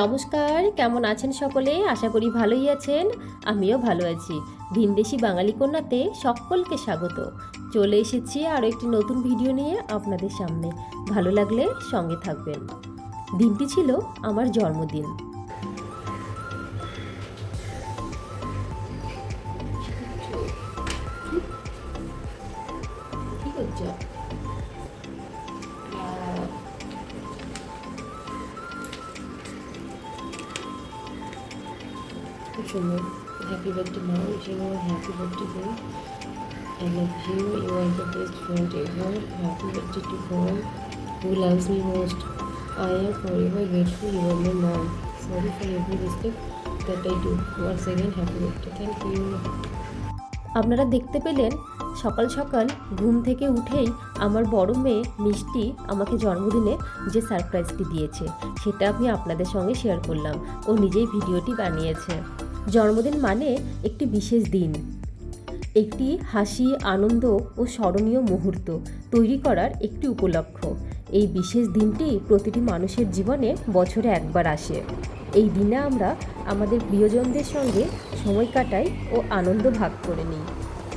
নমস্কার, কেমন আছেন সকলে? আশা করি ভালোই আছেন, আমিও ভালো আছি। ভিনদেশি বাঙালি কন্যাতে সকলকে স্বাগত। চলে এসেছি আরও একটি নতুন ভিডিও নিয়ে আপনাদের সামনে। ভালো লাগলে সঙ্গে থাকবেন। দিনটি ছিল আমার জন্মদিন। সুন্দর হ্যাপি বার্থডে মা wishing you happy birthday boy I love you you are the best friend ever happy birthday to boy who loves me most I am forever grateful you are my mom sorry for every mistake that I do once again happy birthday thank you আপনারা দেখতে পেলেন সকাল সকাল ঘুম থেকে উঠেই আমার বড় মেয়ে মিষ্টি আমাকে জন্মদিনে যে সারপ্রাইজটি দিয়েছে সেটা আমি আপনাদের সঙ্গে শেয়ার করলাম ও নিজেই ভিডিওটি বানিয়েছে জন্মদিন মানে একটি বিশেষ দিন। একটি হাসি, আনন্দ ও স্মরণীয় মুহূর্ত তৈরি করার একটি উপলক্ষ। এই বিশেষ দিনটি প্রতিটি মানুষের জীবনে বছরে একবার আসে। এই দিনে আমরা আমাদের প্রিয়জনদের সঙ্গে সময় কাটাই ও আনন্দ ভাগ করে নিই।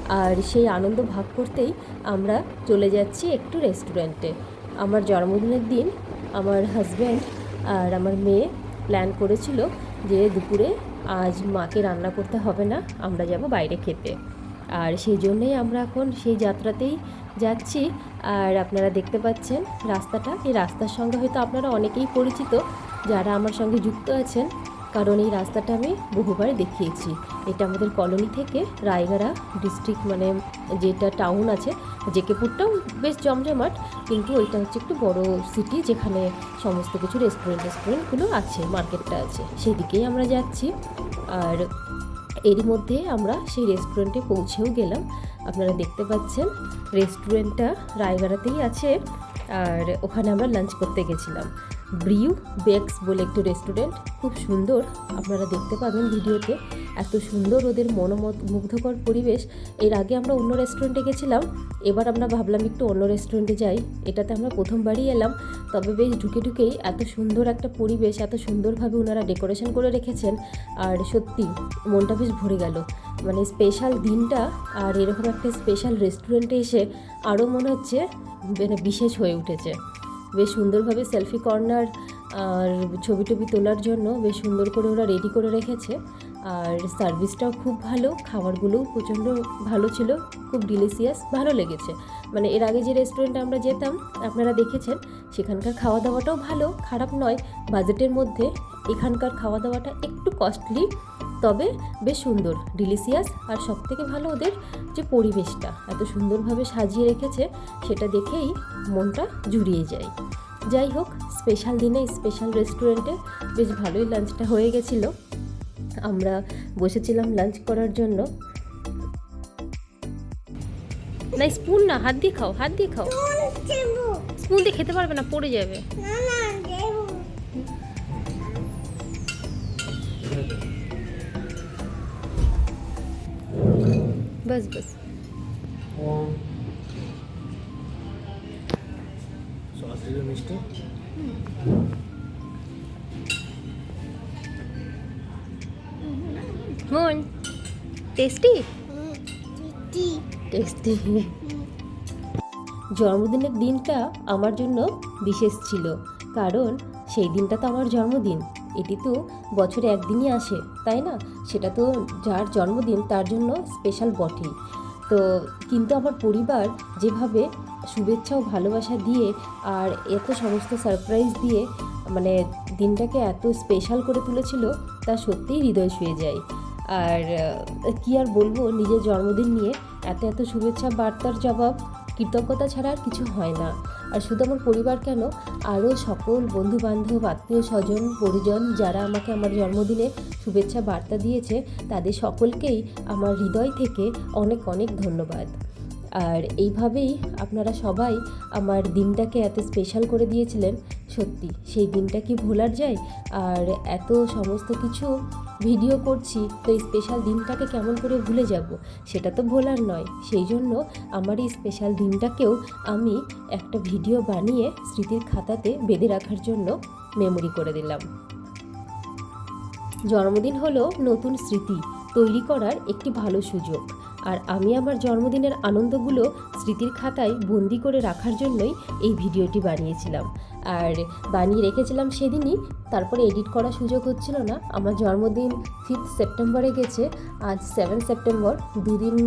আর সেই আনন্দ ভাগ করতেই আমরা চলে যাচ্ছি একটু রেস্টুরেন্টে। আমার জন্মদিনের দিন আমার হাজব্যান্ড আর আমার মেয়ে প্ল্যান করেছিল যে দুপুরে আজ মাকে রান্না করতে হবে না, আমরা যাব বাইরে খেতে। আর সেই জন্যেই আমরা এখন সেই যাত্রাতেই যাচ্ছি। আর আপনারা দেখতে পাচ্ছেন রাস্তাটা। এই রাস্তার সঙ্গে হয়তো আপনারা অনেকেই পরিচিত, যারা আমার সঙ্গে যুক্ত আছেন। কারণ এই রাস্তাটা আমি বহুবার দেখিয়েছি। এটা আমাদের কলোনি থেকে রায়গড়া ডিস্ট্রিক্ট মানে যেটা টাউন আছে, জেকেপুরটাও বেশ জমজমাট, কিন্তু ওইটা হচ্ছে একটু বড় সিটি যেখানে সমস্ত কিছু রেস্টুরেন্ট রেস্টুরেন্টগুলো আছে মার্কেটটা আছে। সেদিকেই আমরা যাচ্ছি। আর এরই মধ্যে আমরা সেই রেস্টুরেন্টে পৌঁছেও গেলাম। আপনারা দেখতে পাচ্ছেন রেস্টুরেন্টটা রায়গড়াতেই আছে। আর ওখানে আমরা লাঞ্চ করতে গেছিলাম। ব্রিউ বেক্স বলে একটি রেস্টুরেন্ট। খুব সুন্দর, আপনারা দেখতে পাবেন ভিডিওতে। এত সুন্দর ওদের মনোমত, মুগ্ধকর পরিবেশ। এর আগে আমরা অন্য রেস্টুরেন্টে গেছিলাম, এবার আমরা ভাবলাম একটু অন্য রেস্টুরেন্টে যাই। এটাতে আমরা প্রথমবারই এলাম, তবে বেশ ঢুকে ঢুকেই এত সুন্দর একটা পরিবেশ, এত সুন্দরভাবে ওনারা ডেকোরেশন করে রেখেছেন। আর সত্যি, মনটা বেশ ভরে গেল। মানে স্পেশাল দিনটা, আর এরকম একটা স্পেশাল রেস্টুরেন্টে এসে আরও মনে হচ্ছে মানে বিশেষ হয়ে উঠেছে। বেশ সুন্দরভাবে সেলফি কর্নার আর ছবি টবি তোলার জন্য বেশ সুন্দর করে ওরা রেডি করে রেখেছে। আর সার্ভিসটাও খুব ভালো, খাবারগুলোও প্রচণ্ড ভালো ছিল, খুব ডিলিশিয়াস ভালো লেগেছে। মানে এর আগে যে রেস্টুরেন্টে আমরা যেতাম, আপনারা দেখেছেন, সেখানকার খাওয়া দাওয়াটাও ভালো, খারাপ নয় বাজেটের মধ্যে এখানকার খাওয়া দাওয়াটা একটু কস্টলি তবে বেশ সুন্দর ডিলিশিয়াস আর সবথেকে ভালো ওদের যে পরিবেশটা এত সুন্দরভাবে সাজিয়ে রেখেছে সেটা দেখেই মনটা জুড়িয়ে যায়। যাই হোক স্পেশাল দিনে স্পেশাল রেস্টুরেন্টে বেশ ভালোই লাঞ্চটা হয়ে গেছিল। আমরা বসেছিলাম লাঞ্চ করার জন্য। না স্পুন না হাত দিয়ে খাও হাত দিয়ে খাও। স্পুন দিয়ে খেতে পারবে না পড়ে যাবে। बस बस সস দিবে মিষ্টি মন টেস্টি টেস্টি জন্মদিনের দিনটা আমার জন্য বিশেষ ছিল কারণ সেই দিনটা তো আমার জন্মদিন এটি তো বছরে একদিনই আসে, তাই না? সেটা তো যার জন্মদিন তার জন্য স্পেশাল বটেই তো কিন্তু আমার পরিবার যেভাবে শুভেচ্ছা ও ভালোবাসা দিয়ে আর এত সমস্ত সারপ্রাইজ দিয়ে মানে দিনটাকে এত স্পেশাল করে তুলেছিল, তা সত্যিই হৃদয় ছুঁয়ে যায়। আর কি আর বলব, নিজের জন্মদিন নিয়ে এত এত শুভেচ্ছা বার্তার জবাব কৃতজ্ঞতা ছাড়া আর কিছু হয় না। আর শুধু আমার পরিবার কেন? আরও সকল বন্ধু বান্ধব আত্মীয় স্বজন, পরিজন যারা আমাকে আমার জন্মদিনে শুভেচ্ছা বার্তা দিয়েছে, তাদের সকলকেই আমার হৃদয় থেকে অনেক অনেক ধন্যবাদ। আর এইভাবেই আপনারা সবাই আমার দিনটাকে এত স্পেশাল করে দিয়েছিলেন, সত্যি। সেই দিনটা কি ভোলার যায়? আর এত সমস্ত কিছু ভিডিও করছি, তো এই স্পেশাল দিনটাকে কেমন করে ভুলে যাব সেটা তো ভোলার নয়। সেই জন্য আমার এই স্পেশাল দিনটাকেও আমি একটা ভিডিও বানিয়ে স্মৃতির খাতাতে বেঁধে রাখার জন্য মেমোরি করে দিলাম। জন্মদিন হলো নতুন স্মৃতি তৈরি করার একটি ভালো সুযোগ। আর আমি আমার জন্মদিনের আনন্দগুলো স্মৃতির খাতায় বন্দি করে রাখার জন্যই এই ভিডিওটি বানিয়েছিলাম। আর বানিয়ে রেখেছিলাম সেদিনই, তারপরে এডিট করার সুযোগ হচ্ছিল না। আমার জন্মদিন ফিফথ সেপ্টেম্বরে গেছে, আজ সেভেন সেপ্টেম্বর দুদিন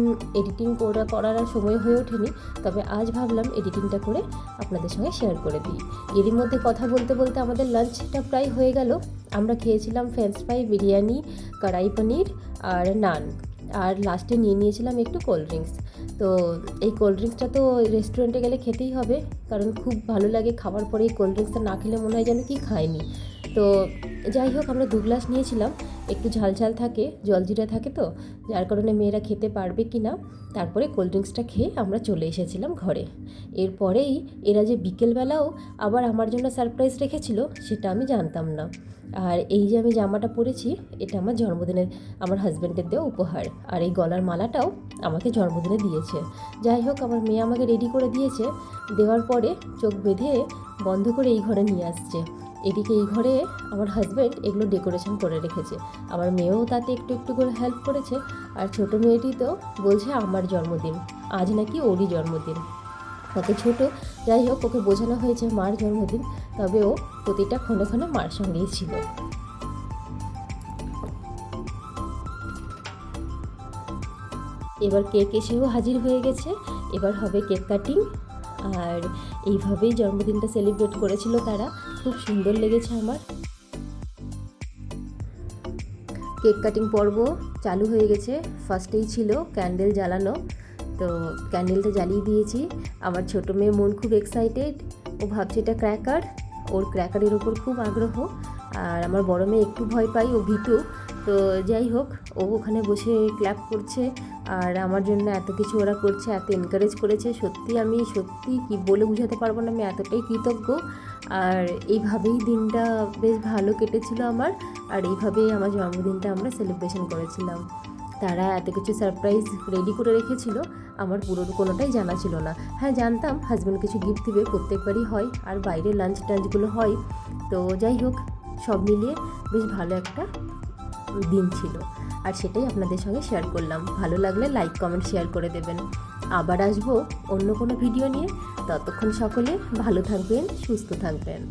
এডিটিং করা, করার আর সময় হয়ে ওঠেনি, তবে আজ ভাবলাম এডিটিংটা করে আপনাদের সঙ্গে শেয়ার করে দিই। এরই মধ্যে কথা বলতে বলতে আমাদের লাঞ্চটা প্রায় হয়ে গেল। আমরা খেয়েছিলাম ফ্রেঞ্চ ফ্রাই বিরিয়ানি, কড়াই পনির আর নান। আর লাস্টে নিয়ে নিয়েছিলাম একটু কোল্ড ড্রিঙ্কস তো এই কোল্ড ড্রিঙ্কসটা তো রেস্টুরেন্টে গেলে খেতেই হবে, কারণ খুব ভালো লাগে খাবার পরে এই কোল্ড ড্রিঙ্কসটা না খেলে মনে হয় যেন কি খায়নি তো যাই হোক, আমরা দু গ্লাস নিয়েছিলাম। একটু ঝাল ঝাল থাকে জলজিরা থাকে তো, যার কারণে মেয়েরা খেতে পারবে কি না, তারপরে কোল্ড ড্রিঙ্কসটা খেয়ে আমরা চলে এসেছিলাম ঘরে। এরপরেই এরা যে বিকেলবেলাও আবার আমার জন্য সারপ্রাইজ রেখেছিল, সেটা আমি জানতাম না। আর এই যে আমি জামাটা পরেছি, এটা আমার জন্মদিনের, আমার হাজব্যান্ডের দেওয়া উপহার। আর এই গলার মালাটাও আমাকে জন্মদিনে দিয়েছে। যাই হোক, আমার মেয়ে আমাকে রেডি করে দিয়েছে, দেওয়ার পরে চোখ বেঁধে বন্ধ করে এই ঘরে নিয়ে আসছে। এদিকে এই ঘরে আমার হাজব্যান্ড এগুলো ডেকোরেশন করে রেখেছে। আমার মেয়েও তাতে একটু একটু করে হেল্প করেছে আর ছোট মেয়েটি তো বলছে আমার জন্মদিন, আজ নাকি ওরই জন্মদিন। কত ছোট, যাই হোক, ওকে বোঝানো হয়েছে মার জন্মদিন, তবে ও প্রতিটা ক্ষণে ক্ষণে মার সঙ্গেই ছিল। এবার কেক এসেও হাজির হয়ে গেছে, এবার হবে কেক কাটিং আর এইভাবেই জন্মদিনটা সেলিব্রেট করেছিল তারা। খুব সুন্দর লেগেছে আমার। কেক কাটিং পর্ব চালু হয়ে গেছে। ফার্স্টেই ছিল ক্যান্ডেল জ্বালানো। তো ক্যান্ডেলটা জ্বালিয়ে দিয়েছি। আমার ছোটো মেয়ে মন খুব এক্সাইটেড ও ভাবছে এটা ক্র্যাকার ওর ক্র্যাকারের ওপর খুব আগ্রহ। আর আমার বড় মেয়ে একটু ভয় পাই ও ভীতু। তো যাই হোক, ও ওখানে বসে ক্ল্যাপ করছে। আর আমার জন্য এত কিছু ওরা করছে, এত এনকারেজ করেছে। সত্যি আমি সত্যি কি বলে বোঝাতে পারব না। আমি এতটাই কৃতজ্ঞ। আর এইভাবেই দিনটা বেশ ভালো কেটেছিল আমার। আর এইভাবেই আমার জন্মদিনটা আমরা সেলিব্রেশন করেছিলাম। তারা এত কিছু সারপ্রাইজ রেডি করে রেখেছিল, আমার পুরো কোনোটাই জানা ছিল না। হ্যাঁ জানতাম হাজব্যান্ড কিছু গিফট দিবে, প্রত্যেকবারই হয়, আর বাইরে লাঞ্চ টাঞ্চগুলো হয়। তো যাই হোক, সব মিলিয়ে বেশ ভালো একটা দিন ছিল। আর সেটাই আপনাদের সঙ্গে শেয়ার করলাম। ভালো লাগলে লাইক কমেন্ট শেয়ার করে দেবেন। আবার আসব অন্য কোনো ভিডিও নিয়ে। ততক্ষণ সকলে ভালো থাকবেন সুস্থ থাকবেন।